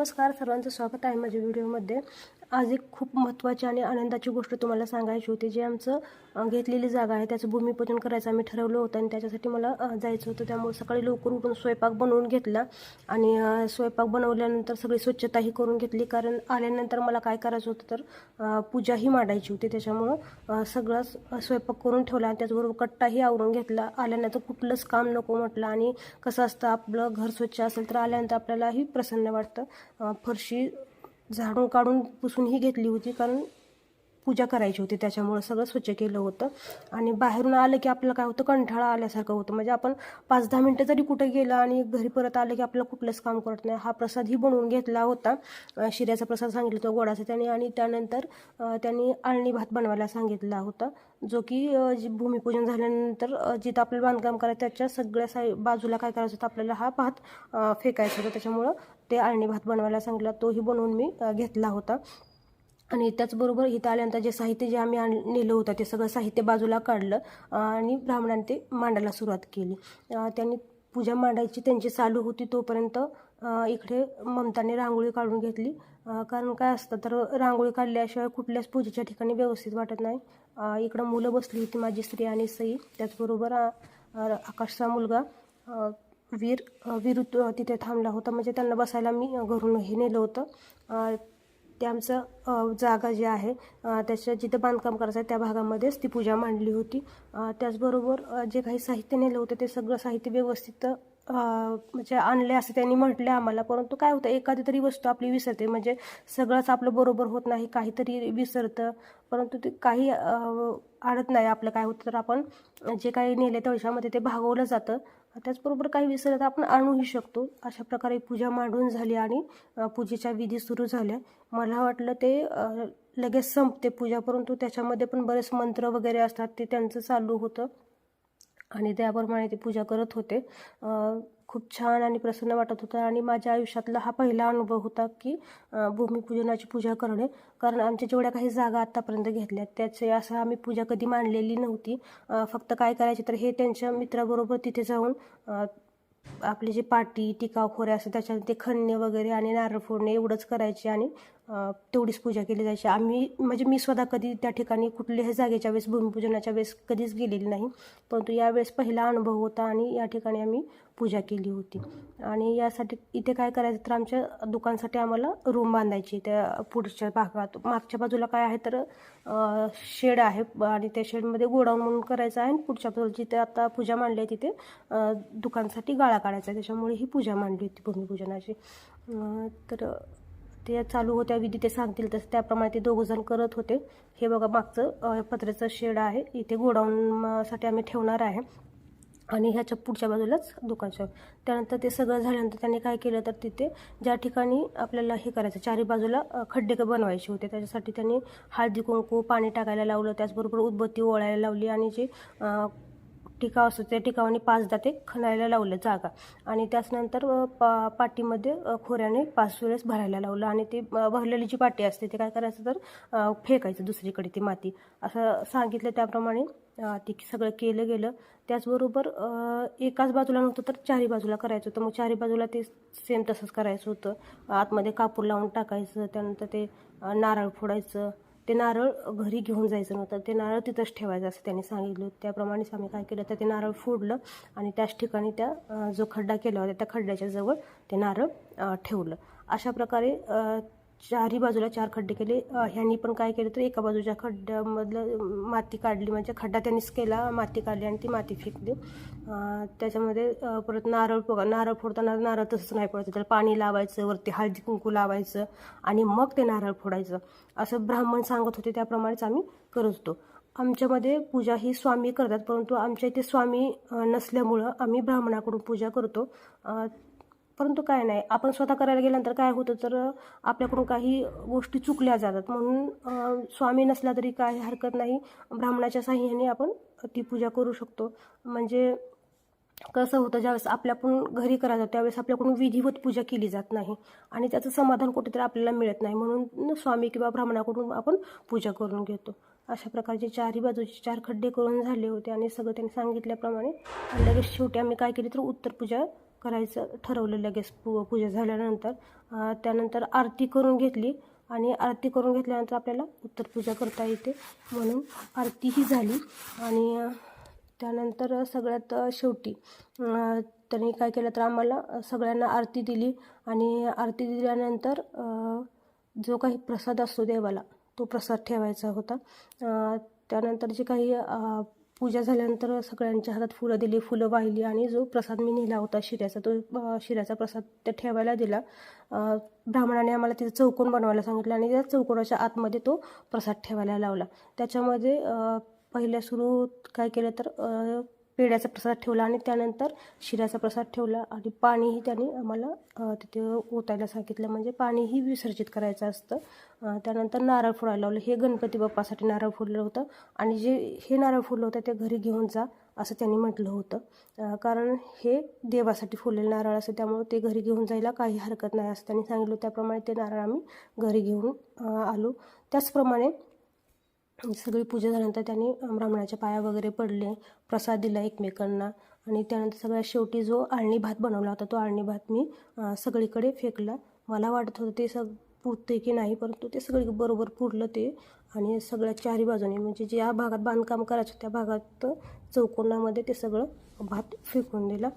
नमस्कार सर्वांचं स्वागत आहे माझ्या व्हिडिओमध्ये आज एक खूप महत्त्वाची आणि आनंदाची गोष्ट तुम्हाला सांगायची होती जे आमचं घेतलेली जागा आहे त्याचं भूमिपूजन करायचं आम्ही ठरवलं होतं आणि त्याच्यासाठी मला जायचं होतं. त्यामुळे सकाळी लवकर उठून स्वयंपाक बनवून घेतला आणि स्वयंपाक बनवल्यानंतर सगळी स्वच्छताही करून घेतली. कारण आल्यानंतर मला काय करायचं होतं तर पूजाही मांडायची होती. त्याच्यामुळं अं, स्वयंपाक करून ठेवला आणि त्याचबरोबर कट्टाही आवरून घेतला. आल्यानंतर कुठलंच काम नको म्हटलं आणि कसं असतं आपलं घर स्वच्छ असेल तर आल्यानंतर आपल्यालाही प्रसन्न वाटतं. फरशी झाडून काढून पुसूनही घेतली होती कारण पूजा करायची होती त्याच्यामुळं सगळं स्वच्छ केलं होतं. आणि बाहेरून आलं की आपल्याला काय होतं कंठाळा आल्यासारखं होतं. म्हणजे आपण पाच दहा मिनटं जरी कुठे गेलं आणि घरी परत आलं की आपल्याला कुठलंच काम करत नाही. हा प्रसादही बनवून घेतला होता. शिऱ्याचा प्रसाद सांगितला होता गोडाचा त्याने. आणि त्यानंतर त्यांनी आळणी भात बनवायला सांगितला होता जो की जी भूमिपूजन झाल्यानंतर जिथं आपल्याला बांधकाम करायचं त्याच्या सगळ्या साई बाजूला काय करायचं होतं आपल्याला हा भात फेकायचा होता. त्याच्यामुळं ते आळणी भात बनवायला सांगितला तोही बनवून मी घेतला होता. आणि त्याचबरोबर इथं आल्यानंतर जे साहित्य जे आम्ही आण नेलं होतं ते सगळं साहित्य बाजूला काढलं आणि ब्राह्मणाने ते मांडायला सुरुवात केली. त्यांनी पूजा मांडायची त्यांची चालू होती तोपर्यंत इकडे ममताने रांगोळी काढून घेतली. कारण काय असतं तर रांगोळी काढल्याशिवाय कुठल्याच पूजेच्या ठिकाणी व्यवस्थित वाटत नाही. इकडं मुलं बसली होती माझी स्त्री आणि सई. त्याचबरोबर आकाशचा मुलगा. वीर विरुद्ध वीर तिथे थांबला होता. म्हणजे त्यांना बसायला मी घरून हे नेलं होतं. ते आमचं जागा जी आहे त्याच्या जिथं बांधकाम करायचं आहे त्या भागामध्येच ती पूजा मांडली होती. त्याचबरोबर जे काही साहित्य नेलं होतं ते सगळं साहित्य व्यवस्थित म्हणजे आणले असं त्यांनी म्हटले आम्हाला. परंतु काय होतं एखादी तरी वस्तू आपली विसरते. म्हणजे सगळंच आपलं बरोबर होत नाही काहीतरी विसरतं. परंतु ते काही अडत नाही आपलं काय होतं तर आपण जे काही नेले तळशामध्ये ते भागवलं जातं. त्याचबरोबर काही विसरत आपण आणूही शकतो. अशा प्रकारे पूजा मांडून झाली आणि पूजेच्या विधी सुरू झाल्या. मला वाटलं ते लगेच संपते पूजा परंतु त्याच्यामध्ये पण बरेच मंत्र वगैरे असतात ते त्यांचं चालू होतं. आणि त्याप्रमाणे ते पूजा करत होते. खूप छान आणि प्रसन्न वाटत होतं. आणि माझ्या आयुष्यातला हा पहिला अनुभव होता की भूमिपूजनाची पूजा करणे. कारण आमच्या जेवढ्या काही जागा आत्तापर्यंत घेतल्या त्याचे असं आम्ही पूजा कधी मांडलेली नव्हती. फक्त काय करायचे तर हे त्यांच्या मित्राबरोबर तिथे जाऊन आपली जी पाटी टिकाव खोऱ्या त्याच्यात ते खणणे वगैरे आणि नारळ फोडणे एवढंच करायचे. आणि तेवढीच पूजा केली जायची. आम्ही म्हणजे मी स्वतः कधी त्या ठिकाणी कुठल्याही जागेच्या वेळेस भूमिपूजनाच्या वेळेस कधीच गेलेली नाही. परंतु यावेळेस पहिला अनुभव होता आणि या ठिकाणी आम्ही पूजा केली होती. आणि यासाठी इथे काय करायचं तर आमच्या दुकानसाठी आम्हाला रूम बांधायची त्या पुढच्या भागात. मागच्या बाजूला काय आहे तर शेड आहे आणि त्या शेडमध्ये गोडाऊन म्हणून करायचं आहे. आणि पुढच्या बाजूला जिथे आता पूजा मांडली आहे तिथे दुकानसाठी गाळा काढायचा आहे. त्याच्यामुळे ही पूजा मांडली होती भूमिपूजनाची. तर ते चालू होत्या विधी ते सांगतील तसं. त्याप्रमाणे ते दोघं जण करत होते. हे बघा मागचं पत्र्याचं शेड आहे. इथे गोडाऊनसाठी आम्ही ठेवणार आहे. आणि ह्याच्या पुढच्या बाजूलाच दुकानच्या त्यानंतर ते सगळं झाल्यानंतर त्यांनी काय केलं तर तिथे ज्या ठिकाणी आपल्याला हे करायचं चारी बाजूला खड्डे बनवायचे होते. त्याच्यासाठी त्यांनी हळदी कुंकू पाणी टाकायला लावलं. त्याचबरोबर उदबत्ती ओळायला लावली. आणि जे टिकाव असतो त्या टिकावाने पाचदा ते खणायला लावलं जागा. आणि त्याचनंतर पा पाटीमध्ये खोऱ्याने पाच वेळेस भरायला लावलं. आणि ते भरलेली जी पाटी असते ते काय करायचं तर फेकायचं दुसरीकडे ती माती. असं सांगितलं त्याप्रमाणे ते सगळं केलं गेलं. त्याचबरोबर एकाच बाजूला नव्हतं तर चारी बाजूला करायचं होतं. मग चारी बाजूला ते सेम तसंच करायचं होतं. आतमध्ये कापूर लावून टाकायचं. त्यानंतर ते नारळ फोडायचं. ते नारळ घरी घेऊन जायचं नव्हतं. ते नारळ तिथंच ठेवायचं असं त्यांनी सांगितलं त्याप्रमाणेच आम्ही काय केलं तर ते नारळ फोडलं आणि त्याच ठिकाणी त्या जो खड्डा केला होता त्या खड्ड्याच्या जवळ ते नारळ ठेवलं. अशा प्रकारे चारही बाजूला चार खड्डे केले. ह्यांनी पण काय केलं तर एका बाजूच्या खड्ड्यामधलं माती काढली. म्हणजे खड्डा त्यांनीच केला माती काढली आणि ती माती फेकली. त्याच्यामध्ये परत नारळ बघा नारळ फोडताना नारळ तसंच नाही फोडायचं त्याला पाणी लावायचं वरती हळदी कुंकू लावायचं आणि मग ते नारळ फोडायचं. असं ब्राह्मण सांगत होते त्याप्रमाणेच आम्ही करत होतो. आमच्यामध्ये पूजा ही स्वामी करतात परंतु आमच्या इथे स्वामी नसल्यामुळं आम्ही ब्राह्मणाकडून पूजा करतो. परंतु काय नाही. आपण स्वतः करायला गेल्यानंतर काय होतं तर आपल्याकडून काही गोष्टी चुकल्या जातात. म्हणून स्वामी नसला तरी काही हरकत नाही. ब्राह्मणाच्या साह्याने आपण ती पूजा करू शकतो. म्हणजे कसं होतं ज्यावेळेस आपल्याकडून घरी करायचं त्यावेळेस आपल्याकडून विधिवत पूजा केली जात नाही. आणि त्याचं समाधान कुठेतरी आपल्याला मिळत नाही. म्हणून स्वामी किंवा ब्राह्मणाकडून आपण पूजा करून घेतो. अशा प्रकारचे चारही बाजूचे चार खड्डे करून झाले होते आणि सगळं त्यांनी सांगितल्याप्रमाणे लगेच शेवटी आम्ही काय केली तर उत्तर पूजा करायचं ठरवलं लगेच पू पूजा झाल्यानंतर. त्यानंतर आरती करून घेतली आणि आरती करून घेतल्यानंतर आपल्याला उत्तर पूजा करता येते म्हणून आरती ही झाली. आणि त्यानंतर सगळ्यात शेवटी त्यांनी काय केलं तर आम्हाला सगळ्यांना आरती दिली आणि आरती दिल्यानंतर जो काही प्रसाद असतो देवाला तो प्रसाद ठेवायचा होता. त्यानंतर जे काही पूजा झाल्यानंतर सगळ्यांच्या हातात फुलं दिली फुलं वाहिली आणि जो प्रसाद मी नेला होता शिऱ्याचा तो शिऱ्याचा प्रसाद त्या ठेवायला दिला. ब्राह्मणाने आम्हाला तिथं चौकोन बनवायला सांगितलं आणि त्या चौकोनाच्या आतमध्ये तो प्रसाद ठेवायला लावला. त्याच्यामध्ये पहिल्या सुरू काय केलं तर पेड्याचा प्रसाद ठेवला आणि त्यानंतर शिऱ्याचा प्रसाद ठेवला आणि पाणीही त्यांनी आम्हाला तिथे ओतायला सांगितलं. म्हणजे पाणीही विसर्जित करायचं असतं. त्यानंतर नारळ फोडायला लावलं. हे गणपती बाप्पासाठी नारळ फोडलं होतं. आणि जे हे नारळ फोडलं होतं ते घरी घेऊन जा असं त्यांनी म्हटलं होतं. कारण हे देवासाठी फुललेलं नारळ असं त्यामुळे ते घरी घेऊन जायला काही हरकत नाही असं त्यांनी सांगितलं. त्याप्रमाणे ते नारळ आम्ही घरी घेऊन आलो. त्याचप्रमाणे सगळी पूजा झाल्यानंतर त्यांनी ब्राह्मणाच्या पाया वगैरे पडले प्रसाद दिला एकमेकांना. आणि त्यानंतर सगळ्यात शेवटी जो आळणी भात बनवला होता तो आळणी भात मी सगळीकडे फेकला. मला वाटत होतं ते सग पुरते की नाही परंतु ते सगळी बरोबर पुरलं ते. आणि सगळ्या चारी बाजूने म्हणजे ज्या भागात बांधकाम करायचं त्या भागात चौकोनामध्ये ते सगळं भात फेकून दिला.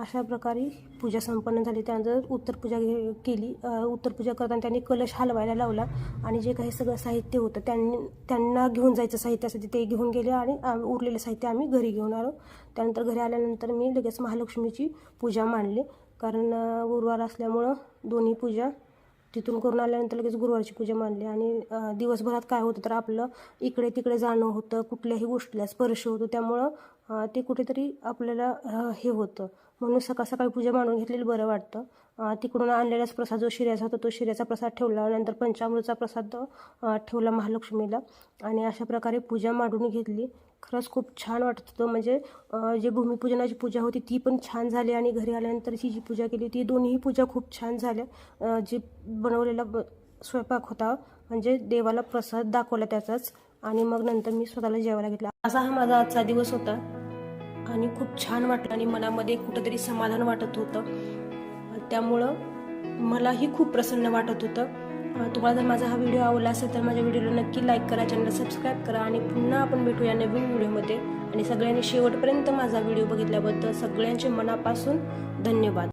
अशा प्रकारे पूजा संपन्न झाली. त्यानंतर उत्तरपूजा घे केली. उत्तरपूजा करताना त्यांनी कलश हलवायला लावला आणि जे काही सगळं साहित्य होतं त्यांनी त्यांना घेऊन जायचं साहित्यासाठी ते घेऊन गेले आणि आम- उरलेलं साहित्य आम्ही घरी घेऊन आलो. त्यानंतर घरी आल्यानंतर मी लगेच महालक्ष्मीची पूजा मांडली. कारण गुरुवार असल्यामुळं दोन्ही पूजा तिथून करून आल्यानंतर लगेच गुरुवारची पूजा मांडली. आणि दिवसभरात काय होतं तर आपलं इकडे तिकडे जाणं होतं कुठल्याही गोष्टीला स्पर्श होतो. त्यामुळं ते कुठेतरी आपल्याला हे होतं. म्हणून सकाळ सकाळी पूजा मांडून घेतलेलं बरं वाटतं. तिकडून आणलेलाच प्रसाद जो शिऱ्याचा होता तो शिऱ्याचा प्रसाद ठेवला. नंतर पंचामृतचा प्रसाद ठेवला महालक्ष्मीला. आणि अशा प्रकारे पूजा मांडून घेतली. खरंच खूप छान वाटत होतं. म्हणजे जे भूमिपूजनाची पूजा होती ती पण छान झाली. आणि घरी आल्यानंतरची जी पूजा केली ती दोन्ही पूजा खूप छान झाल्या. जे बनवलेला स्वयंपाक होता म्हणजे देवाला प्रसाद दाखवला त्याचाच. आणि मग नंतर मी स्वतःला जेवायला घेतला. असा हा माझा आजचा दिवस होता. आणि खूप छान वाटलं आणि मनामध्ये कुठंतरी समाधान वाटत होतं. त्यामुळं मलाही खूप प्रसन्न वाटत होतं. तुम्हाला जर माझा हा व्हिडिओ आवडला असेल तर माझ्या व्हिडिओला नक्की लाईक करा चॅनल सबस्क्राईब करा आणि पुन्हा आपण भेटूया नवीन व्हिडिओमध्ये. आणि सगळ्यांनी शेवटपर्यंत माझा व्हिडिओ बघितल्याबद्दल सगळ्यांचे मनापासून धन्यवाद.